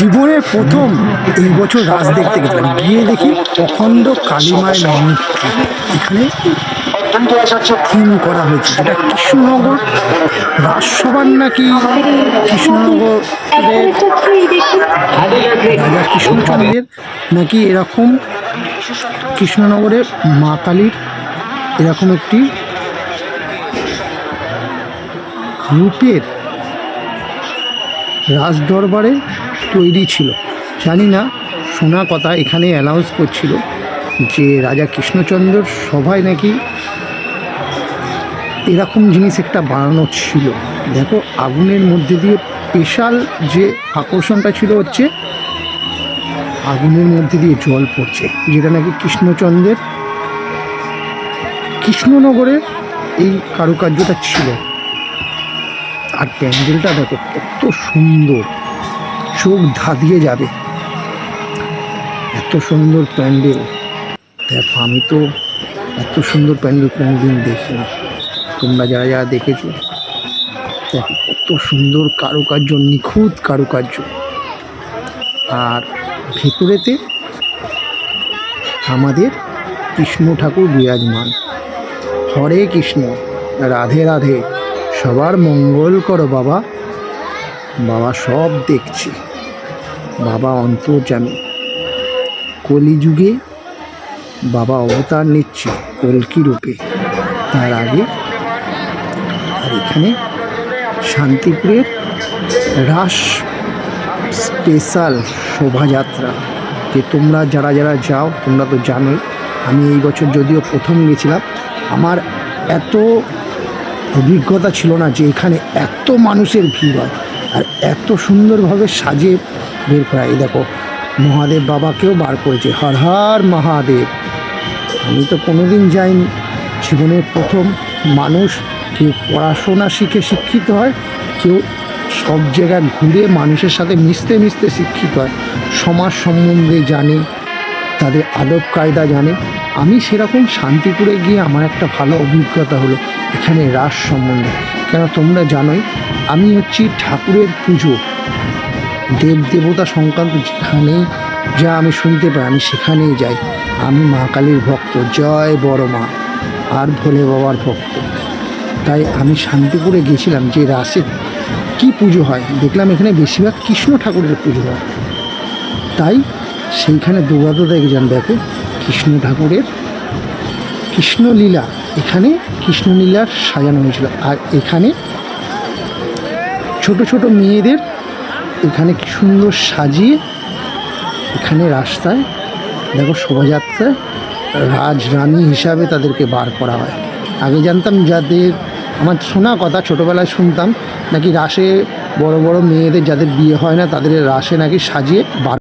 জীবনের প্রথম এই বছর রাজ দেখতে গেলাম গিয়ে দেখি অখণ্ড কালীমায়ের মূর্তি। এখানে থিম করা হয়েছে। যেটা কৃষ্ণনগর রাজসভার নাকি কৃষ্ণনগরের রাজা কৃষ্ণচন্দ্রের নাকি এরকম কৃষ্ণনগরের মা কালীর এরকম একটি রূপের রাজ দরবারে তৈরি ছিল। জানি না, শোনা কথা এখানে অ্যানাউন্স করছিল যে রাজা কৃষ্ণচন্দ্রর সভায় নাকি এরকম জিনিস একটা বানানো ছিল। দেখো, আগুনের মধ্যে দিয়ে স্পেশাল যে আকর্ষণটা ছিল হচ্ছে আগুনের মধ্যে দিয়ে জল পড়ছে, যেটা নাকি কৃষ্ণচন্দ্রের কৃষ্ণনগরের এই কারুকার্যটা ছিল। আর প্যান্ডেলটা দেখো কত সুন্দর। চোখ ধাঁধিয়ে যাবে। এত সুন্দর প্যান্ডেল। দেখো, আমি তো এত সুন্দর প্যান্ডেল কোনো কোনোদিন দেখিনি। তোমরা যারা যারা দেখেছ, দেখো, কত সুন্দর কারুকার্য, নিখুঁত কারুকার্য। আর ভেতরেতে আমাদের কৃষ্ণ ঠাকুর বিরাজমান। হরে কৃষ্ণ, রাধে রাধে। সবার মঙ্গল করো বাবা। বাবা সব দেখছি। বাবা অন্তর্জামী কলিযুগে বাবা অবতার নিচ্ছে কলকি রূপে। তার আগে আর এখানে শান্তিপুরের রাস স্পেশাল শোভাযাত্রা, যে তোমরা যারা যারা যাও, তোমরা তো জানোই, আমি এই বছর যদিও প্রথম গেছিলাম আমার এত অভিজ্ঞতা ছিল না যে এখানে এত মানুষের ভিড় হয়। আর এত সুন্দরভাবে সাজে বের করা। এই দেখো, মহাদেব বাবাকেও বার করেছে। হর হর মহাদেব। আমি তো কোনোদিন যাইনি। জীবনের প্রথম মানুষ কেউ পড়াশোনা শিখে শিক্ষিত হয়, কেউ সব জায়গায় ঘুরে মানুষের সাথে মিশতে মিশতে শিক্ষিত হয়। সমাজ সম্বন্ধে জানে, তাদের আদব কায়দা জানে। আমি সেরকম শান্তিপুরে গিয়ে আমার একটা ভালো অভিজ্ঞতা হলো এখানে রাস সম্বন্ধে। কেন তোমরা জানোই, আমি হচ্ছি ঠাকুরের পুজো। দেব দেবতা সংক্রান্ত যেখানেই যা আমি শুনতে পাই, আমি সেখানেই যাই। আমি মা কালীর ভক্ত, জয় বড় মা, আর ভোলে বাবার ভক্ত। তাই আমি শান্তিপুরে গেছিলাম যে রাসে কি পুজো হয়, দেখলাম এখানে বেশিরভাগ কৃষ্ণ ঠাকুরের পুজো হয়। তাই সেইখানে দুর্গাদা যান দেখো। কৃষ্ণ ঠাকুরের কৃষ্ণলীলা। এখানে কৃষ্ণলীলার সাজানো হয়েছিল। আর এখানে ছোট ছোট মেয়েদের এখানে কি সুন্দর সাজিয়ে এখানে রাস্তায় দেখো শোভাযাত্রায় রাজরানী হিসাবে তাদেরকে বার করা হয়। আগে জানতাম যাদের আমার শোনা কথা, ছোটোবেলায় শুনতাম, নাকি রাসে বড় বড় মেয়েদের যাদের বিয়ে হয় না, তাদের রাসে নাকি সাজিয়ে বার